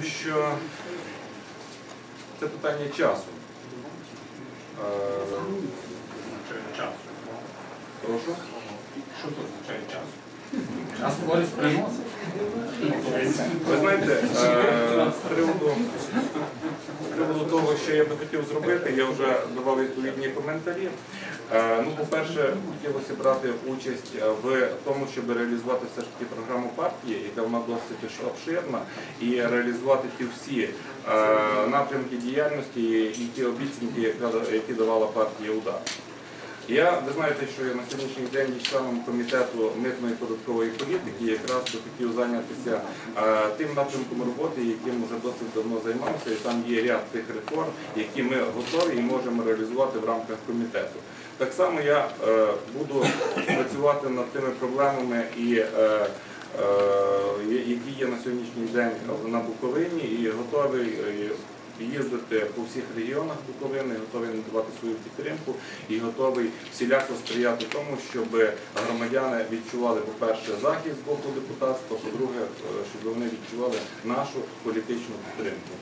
що це питання часу. Е, означає час? Прошу. Що це означає час? Час користь приносить. Ви знаєте, е, з приводу, з приводу того, що я би хотів зробити, я вже давав відповідні коментарі. Е, Ну, по-перше, хотілося брати участь в тому, щоб реалізувати все ж таки програму партії, яка вона досить обширна, і реалізувати ті всі е, напрямки діяльності і ті обіцянки, які давала партія удар. Я, ви знаєте, що я на сьогоднішній день є членом комітету митної податкової політики, якраз хотів зайнятися е, тим напрямком роботи, яким вже досить давно займався, і там є ряд тих реформ, які ми готові і можемо реалізувати в рамках комітету. Так само я е, буду працювати над тими проблемами і. е, які є на сьогоднішній день на Буковині, і готовий е, їздити по всіх регіонах Буковини, готовий надавати свою підтримку і готовий всіляко сприяти тому, щоб громадяни відчували, по-перше, захист з боку депутатства, по-друге, е, щоб вони відчували нашу політичну підтримку.